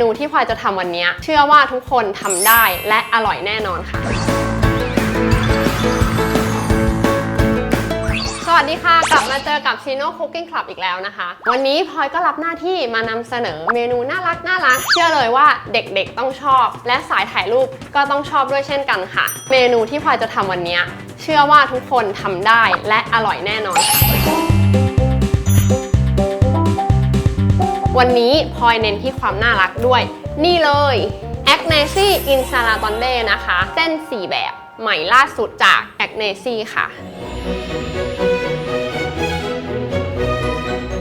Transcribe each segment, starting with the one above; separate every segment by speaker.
Speaker 1: นูที่พลอยจะทำวันนี้ เชื่อว่าทุกคนทำได้และอร่อยแน่นอนค่ะ สวัสดีค่ะ กลับมาเจอกับ Chino Cooking Club อีกแล้วนะคะ วันนี้พลอยก็รับหน้าที่มานำเสนอเมนูน่ารักน่ารัก เชื่อเลยว่าเด็กๆต้องชอบ และสายถ่ายรูปก็ต้องชอบด้วยเช่นกันค่ะ เมนูที่พลอยจะทำวันนี้ เชื่อว่าทุกคนทำได้และอร่อยแน่นอน วันนี้พลอยเน้นที่ความน่ารักด้วย นี่เลย a g n e s i in s a l a t o n d e นะคะ เส้น 4 แบบใหม่ล่าสุดจาก a g n e s i ค่ะ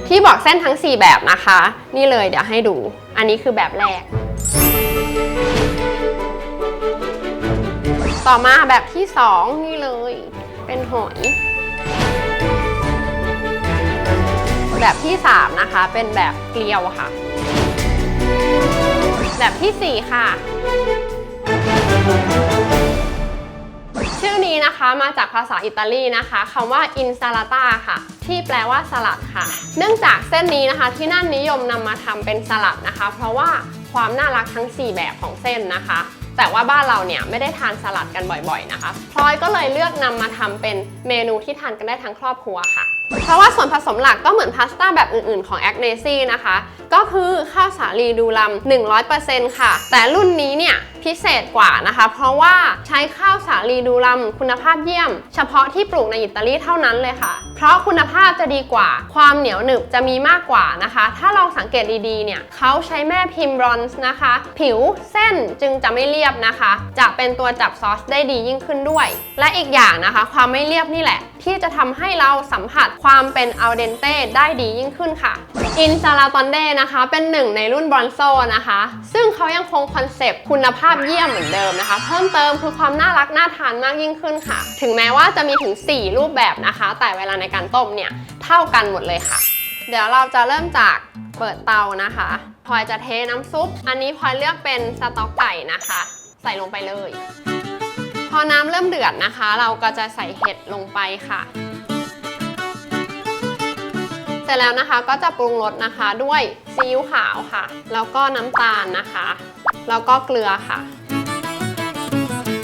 Speaker 1: ที่บอกเส้นทั้ง 4 แบบนะคะ นี่เลยเดี๋ยวให้ดู อันนี้คือแบบแรก ต่อมาแบบที่ 2 นี่เลย เป็นหอย แบบที่ 3 นะคะ เป็นแบบเกลียวค่ะ แบบทีสี่ 4 ค่ะชื่อนี้นะคะมาจากภาษาอิตาลีนะคะคำว่า insalata ค่ะ ที่แปลว่าสลัดค่ะ เนื่องจากเส้นนี้นะคะที่นั่นนิยมนำมาทำเป็นสลัดนะคะ เพราะว่าความน่ารักทั้ง 4 แบบของเส้นนะคะ แต่ว่าบ้านเราเนี่ยไม่ได้ทานสลัดกันบ่อยๆนะคะพลอยก็เลยเลือกนำมาทำเป็นเมนูที่ทานกันได้ทั้งครอบครัวค่ะเพราะว่าส่วนผสมหลักก็เหมือนพาสต้าแบบอื่นๆของแอ g เนซี่นะคะ ก็คือข้าวสาลีดูลำ100%ค่ะ แต่รุ่นนี้เนี่ยพิเศษกว่านะคะ เพราะว่าใช้ข้าวสาลีดูลำคุณภาพเยี่ยม เฉพาะที่ปลูกในอิตาลีเท่านั้นเลยค่ะ เพราะคุณภาพจะดีกว่า ความเหนียวหนึบจะมีมากกว่านะคะ ถ้าลองสังเกตดีๆเนี่ยเขาใช้แม่พิมพ์บรอนซ์นะคะ ผิวเส้นจึงจะไม่เรียบนะคะ จะเป็นตัวจับซอสได้ดียิ่งขึ้นด้วย และอีกอย่างนะคะ ความไม่เรียบนี่แหละ ที่จะทำให้เราสัมผัสความเป็นอัลเดนเต้ได้ดียิ่งขึ้นค่ะอินซาลาตอนเดนะคะเป็นหนึ่งในรุ่นบรอนโซนะคะ ซึ่งเขายังคงคอนเซปต์คุณภาพเยี่ยมเหมือนเดิมนะคะ เพิ่มเติมคือความน่ารักน่าทานมากยิ่งขึ้นค่ะ ถึงแม้ว่าจะมีถึง 4 รูปแบบนะคะ แต่เวลาในการต้มเนี่ยเท่ากันหมดเลยค่ะ เดี๋ยวเราจะเริ่มจากเปิดเตานะคะพลอยจะเทน้ำซุป อันนี้พลอยเลือกเป็นสต๊อกไก่นะคะ ใส่ลงไปเลย พอน้ำเริ่มเดือดนะคะ เราก็จะใส่เห็ดลงไปค่ะ เสร็จแล้วนะคะก็จะปรุงรสนะคะด้วยซีอิ๊วขาวค่ะ แล้วก็น้ำตาลนะคะ แล้วก็เกลือค่ะ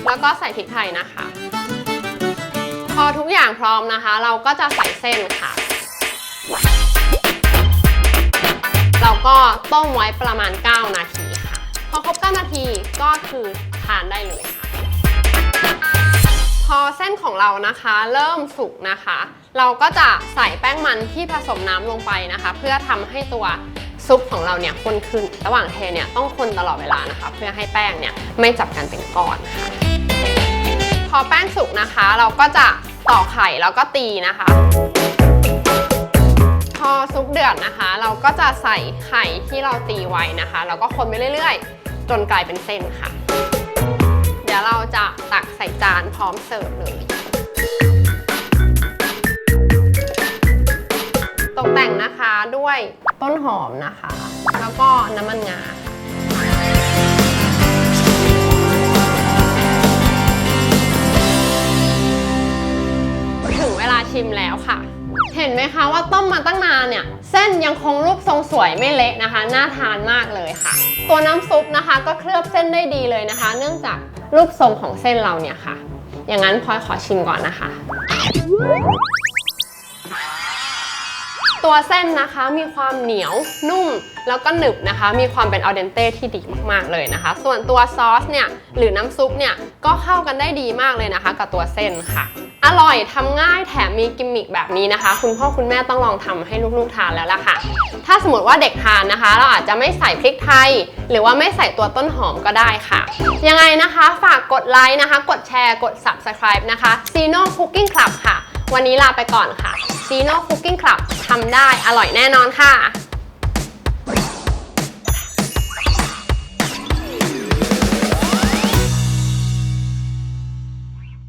Speaker 1: แล้วก็ใส่พริกไทยนะคะ พอทุกอย่างพร้อมนะคะ เราก็จะใส่เส้นค่ะ เราก็ต้มไว้ประมาณ 9 นาทีค่ะ พอครบ 9 นาทีก็คือทานได้เลยค่ะ อเส้นของเรานะคะ เริ่มสุกนะคะ เราก็จะใส่แป้งมันที่ผสมน้ำลงไปนะคะ เพื่อทำให้ตัวซุปของเราเนี่ยข้นขึ้น ระหว่างเทเนี่ยต้องคนตลอดเวลานะคะ เพื่อให้แป้งเนี่ยไม่จับกันเป็นก้อนค่ะ พอแป้งสุกนะคะ เราก็จะต่อกไข่แล้วก็ตีนะคะ พอซุปเดือดนะคะ เราก็จะใส่ไข่ที่เราตีไว้นะคะ แล้วก็คนไปเรื่อย ๆ จนกลายเป็นเส้นค่ะ จานพร้อมเสิร์ฟเลย ตกแต่งนะคะด้วยต้นหอมนะคะ แล้วก็น้ำมันงาถึงเวลาชิมแล้วค่ะ ห็นไหมคะว่าต้มมาตั้งนานเนี่ย เส้นยังคงรูปทรงสวยไม่เละนะคะ น่าทานมากเลยค่ะ ตัวน้ำซุปนะคะ ก็เคลือบเส้นได้ดีเลยนะคะ เนื่องจากรูปทรงของเส้นเราเนี่ยค่ะ อย่างนั้นพลอยขอชิมก่อนนะคะ ตัวเส้นนะคะมีความเหนียวนุ่มแล้วก็หนึบนะคะ มีความเป็นอัลเดนเต้ที่ดีมากๆเลยนะคะ ส่วนตัวซอสเนี่ยหรือน้ำซุปเนี่ยก็เข้ากันได้ดีมากเลยนะคะ กับตัวเส้นค่ะ อร่อยทำง่ายแถมมีกิมมิคแบบนี้นะคะ คุณพ่อคุณแม่ต้องลองทำให้ลูกๆทานแล้วล่ะค่ะ ถ้าสมมติว่าเด็กทานนะคะ เราอาจจะไม่ใส่พริกไทย หรือว่าไม่ใส่ตัวต้นหอมก็ได้ค่ะ ยังไงนะคะ ฝากกดไลค์นะคะ กดแชร์กด subscribe นะคะ Sino Cooking Club ค่ะ วันนี้ลาไปก่อนค่ะ Sino Cooking Club ทำได้อร่อยแน่นอนค่ะ